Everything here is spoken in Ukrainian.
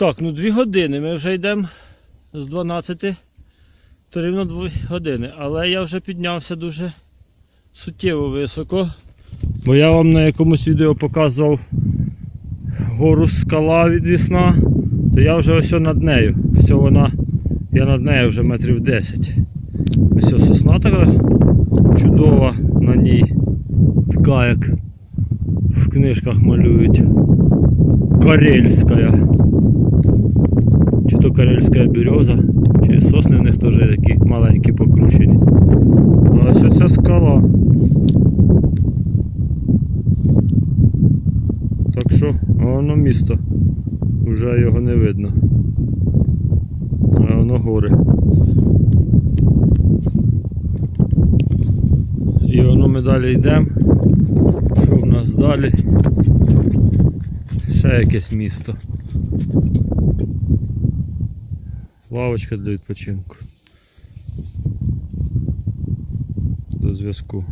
Так, ну дві години. Ми вже йдемо з 12 то рівно 2 години. Але я вже піднявся дуже суттєво високо. Бо я вам на якомусь відео показував гору скала відвісна, то я вже ось над нею. Ось вона, я над нею вже метрів 10. Ось ось сосна така чудова на ній. Така як в книжках малюють. Карельська. Чи карельська береза, чи сосни в них теж такі маленькі покручені. А ось оця скала. Так що, а воно місто. Вже його не видно. А воно гори. І воно ми далі йдемо. Що в нас далі? Ще якесь місто. Лавочка для відпочинку. До зв'язку.